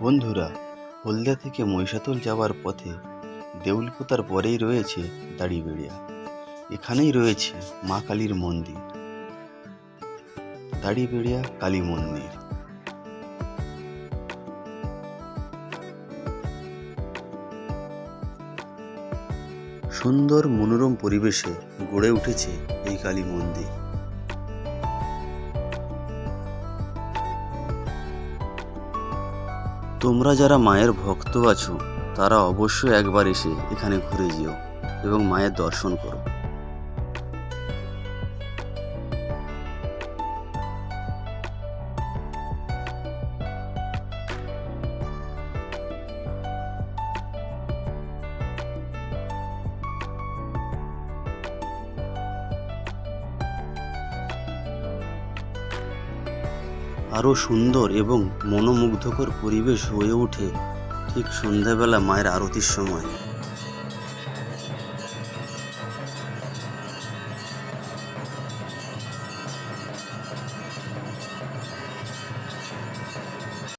বন্ধুরা হলদিয়া থেকে মহিষাতল যাওয়ার পথে দেউলপোতার পরেই রয়েছে দাড়িবেড়িয়া। এখানেই রয়েছে মা কালীর মন্দির। দাড়িবেড়িয়া কালী মন্দির। সুন্দর মনোরম পরিবেশে গড়ে উঠেছে এই কালী মন্দির। তোমরা যারা মায়ের ভক্ত আছো, তারা অবশ্যই একবার এসে এখানে ঘুরে যেও এবং মায়ের দর্শন করো। আরও সুন্দর এবং মনোমুগ্ধকর পরিবেশ হয়ে ওঠে ঠিক সন্ধ্যাবেলা মায়ের আরতির সময়।